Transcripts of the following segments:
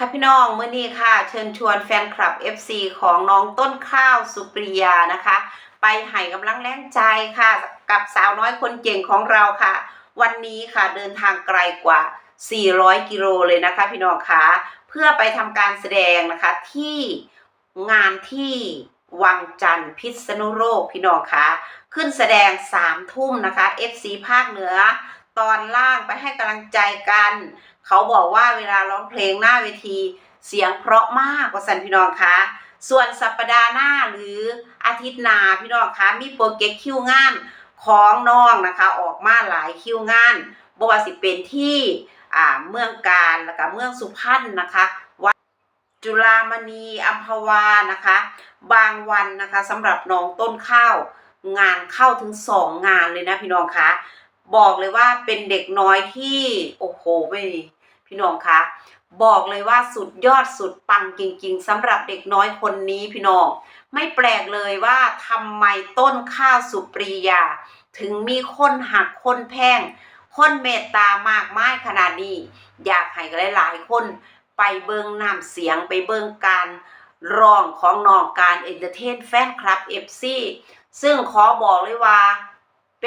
ค่ะพี่น้องเมื่อนี้ค่ะ เชิญชวนแฟนคลับ FC ของน้องต้นข้าวสุปริยานะคะ ไปให้กำลังแรงใจค่ะ กับสาวน้อยคนเก่งของเราค่ะ วันนี้ค่ะเดินทางไกลกว่า 400 กิโลเลยนะคะ พี่น้องคะเพื่อไปทำการแสดงนะคะที่งานที่วังจันทร์พิษณุโลกพี่น้องคะขึ้นแสดง3ทุ่มนะคะ FC ภาคเหนือ ตอนล่างไปให้กำลังใจกัน เขาบอกว่าเวลาร้องเพลงหน้าเวที เสียงเพราะมากกว่าสันพี่น้องคะส่วนสัปดาห์หน้าหรืออาทิตย์หน้าพี่น้องคะมีโปรเจกต์คิวงานของน้องนะคะ ออกมาหลายคิวงานบว่าสิเป็นที่อ่าเมืองการแล้วก็เมืองสุพรรณนะคะวัดจุฬามณีอัมพวานะคะ บางวันนะคะสำหรับน้องต้นข้าวงานเข้าถึงสองงานเลยนะพี่น้องคะ บอกเลยว่าเป็นเด็กน้อยที่โอ้โหไม่พี่น้องคะบอกเลยว่าสุดยอดสุดปังจริง ๆสำหรับเด็กน้อยคนนี้พี่น้อง ไม่แปลกเลยว่าทำไมต้นข้าวสุปรียา ถึงมีคนหักคนแพงคนเมตตามากมายขนาดนี้ อยากให้หลาย ๆ คนไปเบิงน้ำเสียงไปเบิงการร้องของน้องการเอนเตอร์เทนแฟนคลับเอฟซีซึ่งขอบอกเลยว่า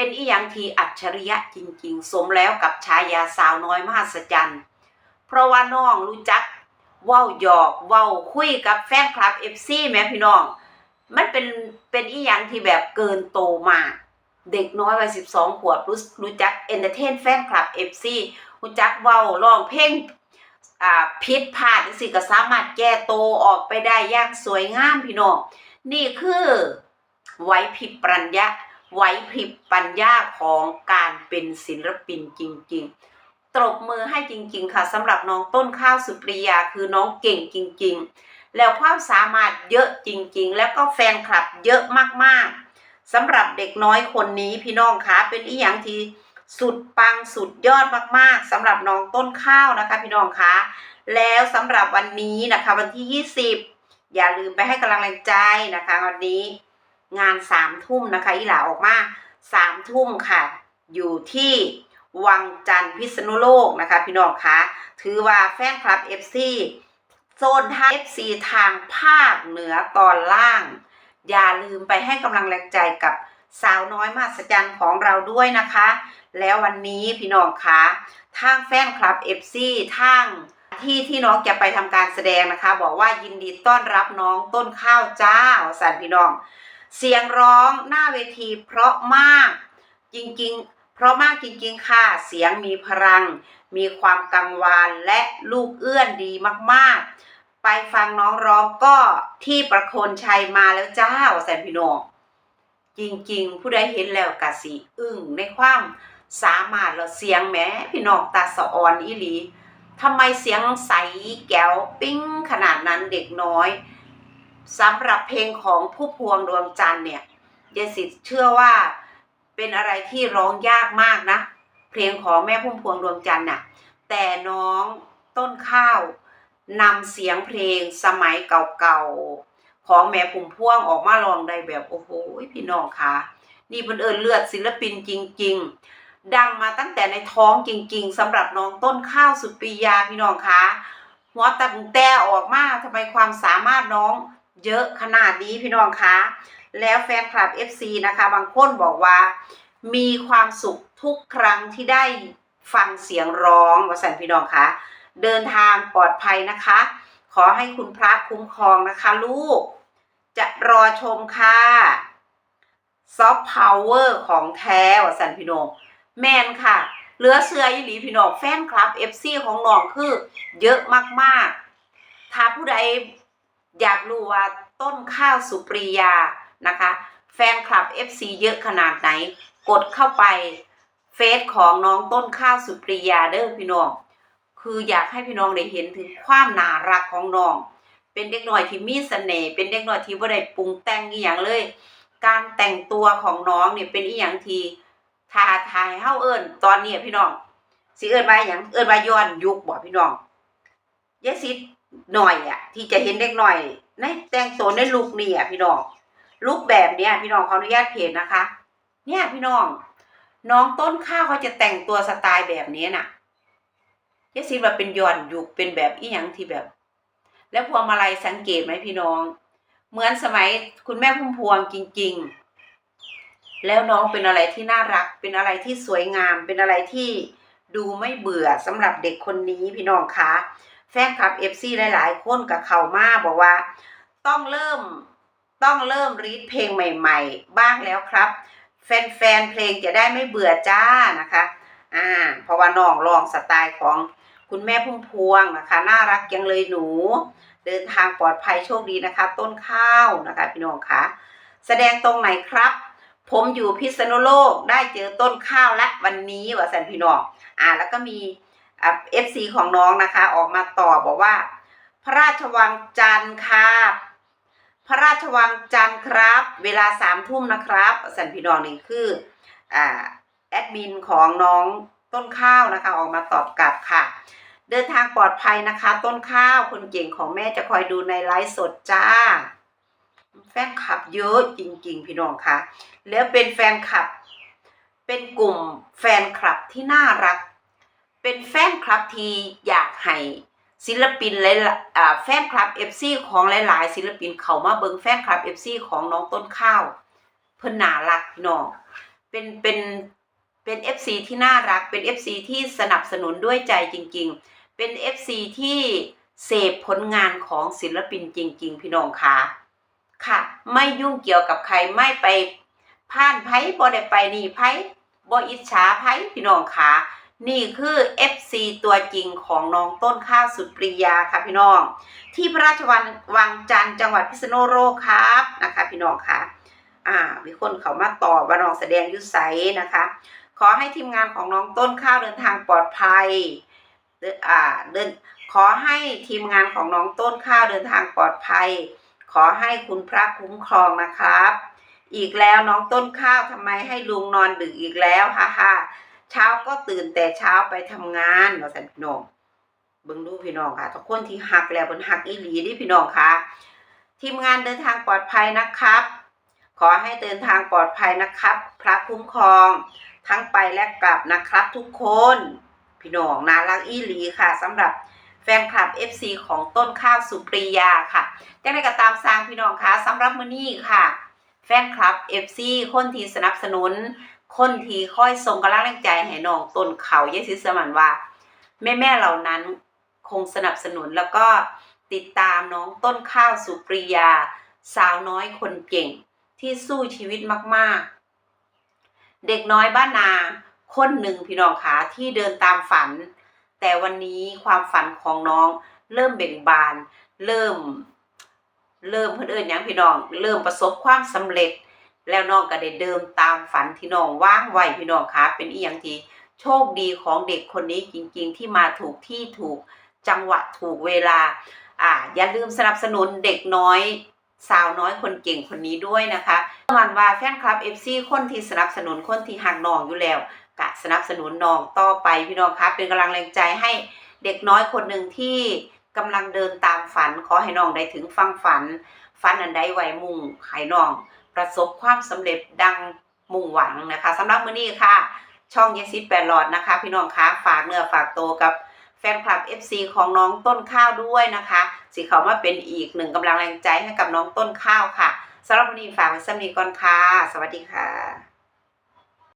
เป็นอีหยังทีอัจฉริยะจริงๆ สมแล้วกับฉายาสาวน้อยมหัศจรรย์ เพราะว่าน้องรู้จักเว้าหยอกเว้าคุยกับแฟนคลับ FC แม่พี่น้อง มันเป็นเป็นอีหยังที่แบบเกินโตมาก เด็กน้อยวัย12ขวบรู้รู้จักเอนเตอร์เทนแฟนคลับ FC รู้จักเว้าร้องเพลงอ่าผิดพลาดจังซี่ก็สามารถแก้โตออกไปได้อย่างสวยงามพี่น้อง นี่คือไหวพริบปรัญญา ไหวพริบปัญญาของการเป็นศิลปินจริง ๆ ตบมือให้จริง ๆ ค่ะสำหรับน้องต้นข้าวสุปริยาคือน้องเก่งจริง ๆ แล้วความสามารถเยอะจริง ๆ แล้วก็แฟนคลับเยอะมากๆสำหรับเด็กน้อยคนนี้พี่น้องคะเป็นอีหยังที่สุดปังสุดยอดมากๆสำหรับน้องต้นข้าวนะคะ พี่น้องคะแล้วสำหรับวันนี้นะคะ วันที่ 20 อย่าลืมไปให้กำลังใจนะคะวันนี้ งานสามทุ่มนะคะอีหลาออกมาสามทุ่มค่ะ อยู่ที่วังจันทร์พิษณุโลกนะคะ พี่น้องคะถือว่าแฟนคลับ FC โซนทาง FC ทางภาคเหนือตอนล่าง อย่าลืมไปให้กำลังแรงใจกับสาวน้อยมหัศจรรย์ของเราด้วยนะคะ แล้ววันนี้พี่น้องคะทางแฟนคลับ FC ทางที่ที่น้องจะไปทำการแสดงนะคะ บอกว่ายินดีต้อนรับน้องต้นข้าวจ้าสันพี่น้อง เสียงร้องหน้าเวทีเพราะมากจริงๆ เพราะมากจริงๆ ค่ะ เสียงมีพลัง มีความกังวานและลูกเอื้อนดีมากๆ ไปฟังน้องร้องก็ที่ประโคนชัยมาแล้วจ้าแสนพี่น้องจริงๆ ผู้ใดเห็นแล้วกะสีอึ้งในความสามารถเราเสียงแม้พี่น้องตาสะออนอีหลีทำไมเสียงใสแก้วปิ้งขนาดนั้นเด็กน้อย สำหรับเพลงของผู้พวงดวงจันทร์เนี่ยยายสิทธิ์เชื่อว่าเป็นอะไรที่ร้องยากมากนะ เพลงของแม่พุ่มพวงดวงจันทร์น่ะแต่น้องต้นข้าวนำเสียงเพลงสมัยเก่าๆของแม่พุ่มพวงออกมาลองได้แบบโอ้โหพี่น้องคะนี่เป็นเอิญเลือดศิลปินจริง ๆ ดังมาตั้งแต่ในท้องจริง ๆสำหรับน้องต้นข้าวสุดปียาพี่น้องคะหัวตังแต่ออกมาทำไมความสามารถน้อง เยอะขนาดนี้พี่น้องคะแล้วแฟนคลับ FC นะคะ บางคนบอกว่า มีความสุขทุกครั้งที่ได้ฟังเสียงร้องวสันพี่น้องคะเดินทางปลอดภัยนะคะ ขอให้คุณพระคุ้มครองนะคะ ลูก จะรอชมค่ะซอฟต์พาวเวอร์ของแท้วสันพี่น้องแมนค่ะเหลือเสืออีหลีพี่น้องแฟนคลับ FC ของน้องคือ เยอะมากๆ ถ้าผู้ใด อยากรู้ว่าต้นข้าวสุปรียานะคะ แฟนคลับ FC เยอะขนาดไหน กดเข้าไปเฟซของน้องต้นข้าวสุปรียาเด้อพี่น้อง คืออยากให้พี่น้องได้เห็นถึงความน่ารักของน้อง เป็นเด็กน้อยที่มีเสน่ห์เป็นเด็กน้อยที่บ่ได้ปรุงแต่งอีหยังเลย การแต่งตัวของน้องเนี่ยเป็นอีหยังทีท้าทายเฮาเอิ้นตอนนี้พี่น้องสิเอิ้นว่าหยังเอิ้นว่าย้อนยุคบ่พี่น้องยายสิ หน่อยอะ ที่จะเห็นเด็กหน่อยในแต่งตัวในลุคนี่อะพี่น้องลุคแบบเนี้ย พี่น้องขออนุญาตเพจนะคะ เนี่ยพี่น้อง น้องต้นข้าวเขาจะแต่งตัวสไตล์แบบนี้น่ะยายสิว่าเป็นย้อนยุคเป็นแบบอีหยังที่แบบ แล้วพวงมาลัยสังเกตไหมพี่น้อง เหมือนสมัยคุณแม่พุ่มพวงจริง ๆ แล้วน้องเป็นอะไรที่น่ารัก เป็นอะไรที่สวยงาม เป็นอะไรที่ดูไม่เบื่อสำหรับเด็กคนนี้พี่น้องคะ แฟนคลับเอฟซีหลาย ๆ คนกับเขามาบอกว่า ต้องเริ่มต้องเริ่มรีดเพลงใหม่ ๆ บ้างแล้วครับ แฟนๆเพลงจะได้ไม่เบื่อจ้านะคะอ่าเพราะว่าน้องลองสไตล์ของคุณแม่พุ่มพวงนะคะ น่ารักยังเลยหนู เดินทางปลอดภัยโชคดีนะคะ ต้นข้าวนะคะพี่น้องคะแสดงตรงไหนครับ ผมอยู่พิษณุโลกได้เจอต้นข้าวและวันนี้ว่าสันพี่น้องอ่าแล้วก็มี เอฟซีของน้องนะคะ ออกมาตอบบอกว่า พระราชวังจันทร์ครับพระราชวังจันทร์ครับ เวลาสามทุ่มนะครับสันพี่น้องนี่คืออ่าแอดมินของน้องต้นข้าวนะคะ ออกมาตอบกลับค่ะ เดินทางปลอดภัยนะคะ ต้นข้าวคนเก่งของแม่จะคอยดูในไลฟ์สดจ้า แฟนคลับเยอะจริง ๆ พี่น้องคะแล้วเป็นแฟนคลับ เป็นกลุ่มแฟนคลับที่น่ารัก เป็นแฟนคลับที่อยากให้ศิลปินหลายแฟนคลับ FC ของหลายๆ ศิลปินเขามาเบิงแฟนคลับ FC ของน้องต้นข้าว เพิ่นน่ารักพี่น้องเป็นเป็นเป็น FC ที่น่ารักเป็น FC ที่สนับสนุนด้วยใจจริง ๆ เป็น FC ที่เสพผลงานของศิลปินจริง ๆ พี่น้องคะค่ะ ไม่ยุ่งเกี่ยวกับใครไม่ไปพ่านไพ่บ่ได้ไปนี่ไพ่บ่อิจฉาไพ่พี่น้องคะ นี่คือ FC ตัวจริงของน้องต้นข้าวสุดปรียาค่ะพี่น้อง ที่พระราชวังวังจันทร์จังหวัดพิษณุโลกครับนะคะพี่น้องค่ะอ่ามีคนเขามาตอบว่าน้องแสดงยุไสนะคะ ขอให้ทีมงานของน้องต้นข้าวเดินทางปลอดภัยเอ่าเดินขอให้ทีมงานของน้องต้นข้าวเดินทางปลอดภัย ขอให้คุณพระคุ้มครองนะครับ อีกแล้วน้องต้นข้าวทำไมให้ลุงนอนดึกอีกแล้วฮ่าฮ่า เช้าก็ตื่นแต่เช้าไปทำงานเนาะสันพี่น้องเบิ่งดูพี่น้องค่ะทุกคนที่หักแล้วบนหักอีหลีดิพี่น้องค่ะทีมงานเดินทางปลอดภัยนะครับ ขอให้เดินทางปลอดภัยนะครับ พระคุ้มครอง ทั้งไปและกลับนะครับ ทุกคน พี่น้องน่ารักอีหลีค่ะสำหรับแฟนคลับ FC ของต้นข้าวสุปรียาค่ะจังไดก็ตามสร้างพี่น้องค่ะสำหรับมื้อนี้ค่ะ แฟนคลับ FC คนที่สนับสนุน คนที่คอยส่งกำลังแรงใจให้น้องต้นเขาเยสิสมันว่า แม่แม่เหล่านั้นคงสนับสนุนแล้วก็ติดตามน้องต้นข้าวสุปรียา สาวน้อยคนเก่งที่สู้ชีวิตมากๆ เด็กน้อยบ้านนาคนหนึ่งพี่น้องขาที่เดินตามฝัน แต่วันนี้ความฝันของน้องเริ่มเบ่งบาน เริ่ม เริ่มเพื่อนเอนหยังพี่น้อง เริ่มประสบความสำเร็จ แล้วน้องก็ได้เดินตามฝันที่น้องว่างไว้พี่น้องคะเป็นอีหยังที่โชคดีของเด็กคนนี้จริงๆ ที่มาถูกที่ถูกจังหวะถูกเวลา อ่า อย่าลืมสนับสนุนเด็กน้อยสาวน้อยคนเก่งคนนี้ด้วยนะคะมันว่าแฟนคลับ FC คนที่สนับสนุนคนที่หักน้องอยู่แล้วกะสนับสนุนน้องต่อไปพี่น้องคะเป็นกำลังแรงใจให้เด็กน้อยคนหนึ่งที่กำลังเดินตามฝันขอให้น้องได้ถึงฟังฝัน ฝันอันใดไว้มุ่งให้น้อง ประสบความสำเร็จดังมุ่งหวังนะคะสำหรับมื้อนี้ค่ะ ช่องเยซิแปดหลอดนะคะ พี่น้องคะฝากเนื้อฝากตัวกับแฟนคลับ FC ของน้องต้นข้าวด้วยนะคะสิเขามาเป็นอีกหนึ่งกำลังแรงใจให้กับน้องต้นข้าวค่ะสำหรับวันนี้ฝากไว้สำนีก่อนค่ะ สวัสดีค่ะ